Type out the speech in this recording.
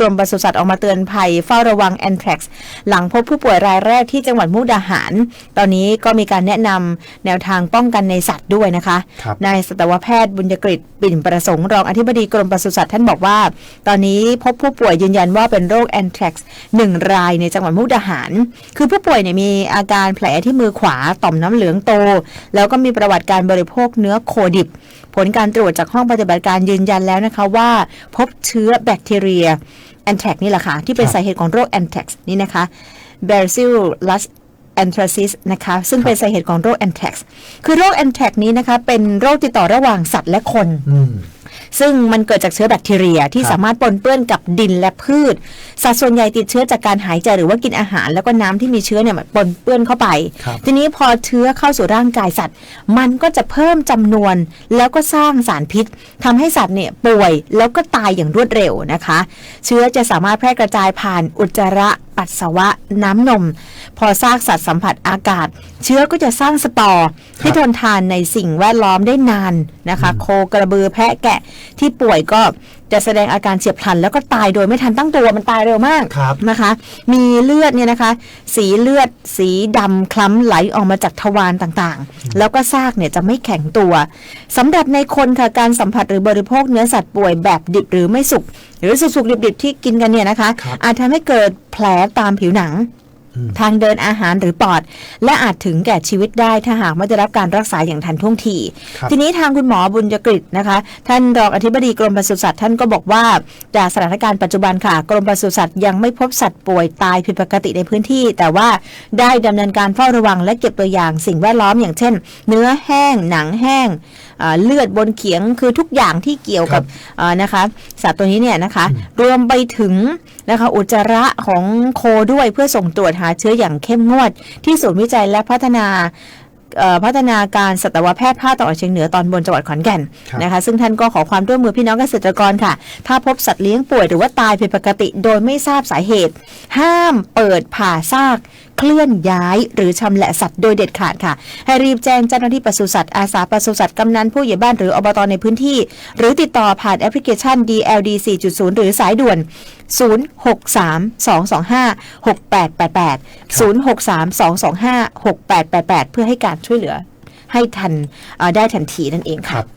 กรมปศุสัตว์ออกมาเตือนภัยเฝ้าระวังแอนแทรกซ์หลังพบผู้ป่วยรายแรกที่จังหวัดมุกดาหาร ตอนนี้ก็มีการแนะนำแนวทางป้องกันในสัตว์ด้วยนะคะครับนายสัตวแพทย์บุญยกฤษปิ่นประสงค์รองอธิบดีกรมปศุสัตว์ท่านบอกว่า ตอนนี้พบผู้ป่วยยืนยันว่าเป็นโรคแอนแทรกซ์หนึ่งรายในจังหวัดมุกดาหาร คือผู้ป่วยเนี่ยมีอาการแผลที่มือขวาต่อมน้ำเหลืองโต แล้วก็มีประวัติการบริโภคเนื้อโคดิบ ผลการตรวจจากห้องปฏิบัติการยืนยันแล้วนะคะว่า พบเชื้อแบคทีเรียแอนแทกนี่แหละค่ะ ที่เป็นครับสาเหตุของโรคแอนแทกนี่นะคะ Bacillus anthracis นะคะซึ่งเป็นสาเหตุของโรคแอนแทกคือโรคแอนแทกนี้นะคะ เป็นโรคติดต่อระหว่างสัตว์และคนอืม ซึ่งมันเกิดจากเชื้อแบคทีเรียที่ครับสามารถปนเปื้อนกับดินและพืช สัตว์ส่วนใหญ่ติดเชื้อจากการหายใจหรือว่ากินอาหาร แล้วก็น้ำที่มีเชื้อเนี่ยมันปนเปื้อนเข้าไปครับทีนี้พอเชื้อเข้าสู่ร่างกายสัตว์ มันก็จะเพิ่มจำนวน แล้วก็สร้างสารพิษทำให้สัตว์เนี่ยป่วยแล้วก็ตายอย่างรวดเร็วนะคะ เชื้อจะสามารถแพร่กระจายผ่านอุจจาระ ปัสสาวะน้ำนม พอซากสัตว์สัมผัสอากาศ เชื้อก็จะสร้างสปอร์ที่ทนทานในสิ่งแวดล้อมได้นานนะคะ โคกระบือแพะแกะที่ป่วยก็จะแสดงอาการเฉียบพลัน แล้วก็ตายโดยไม่ทันตั้งตัวมันตายเร็วมากครับนะคะ มีเลือดเนี่ยนะคะ สีเลือด สีดำคล้ำไหลออกมาจากทวารต่างๆ แล้วก็ซากเนี่ยจะไม่แข็งตัวสำหรับในคนค่ะการสัมผัสหรือบริโภคเนื้อสัตว์ป่วยแบบดิบหรือไม่สุกหรือสุกๆดิบๆที่กินกันเนี่ยนะคะครับอาจทำให้เกิด แผลตามผิวหนังอืมทางเดินอาหารหรือปอด และอาจถึงแก่ชีวิตได้ถ้าหากไม่ได้รับการรักษาอย่างทันท่วงทีครับทีนี้ทางคุณหมอบุญยกฤษนะคะ ท่านรองอธิบดีกรมปศุสัตว์ท่านก็บอกว่าจากสถานการณ์ปัจจุบันค่ะ กรมปศุสัตว์ยังไม่พบสัตว์ป่วยตายผิดปกติในพื้นที่ แต่ว่าได้ดำเนินการเฝ้าระวังและเก็บตัวอย่างสิ่งแวดล้อมอย่างเช่น เนื้อแห้ง หนังแห้งอ่า เลือดบนเขียงคือทุกอย่างที่เกี่ยวกับอ่านะคะสัตว์ตัวนี้เนี่ยนะคะ รวมไปถึงนะคะอุจจาระของโคด้วยเพื่อส่งตรวจหาเชื้ออย่างเข้มงวด ที่ศูนย์วิจัยและพัฒนาเอ่อพัฒนาการสัตวแพทย์ภาคตะวันออกเฉียงเหนือตอนบนจังหวัดขอนแก่นครับนะคะ ซึ่งท่านก็ขอความร่วมมือพี่น้องเกษตรกรค่ะ ถ้าพบสัตว์เลี้ยงป่วยหรือว่าตายผิดปกติโดยไม่ทราบสาเหตุ ห้ามเปิดผ่าซากเคลื่อนย้ายหรือชำแหละสัตว์โดยเด็ดขาดค่ะ ให้รีบแจ้งเจ้าหน้าที่ปศุสัตว์อาสาปศุสัตว์กำนันผู้ใหญ่บ้านหรืออบตในพื้นที่ หรือติดต่อผ่านแอปพลิเคชัน DLD 4.0 หรือสายด่วน 063-225-6888 063-225-6888 เพื่อให้การช่วยเหลือให้ทันได้ทันทีนั่นเองค่ะ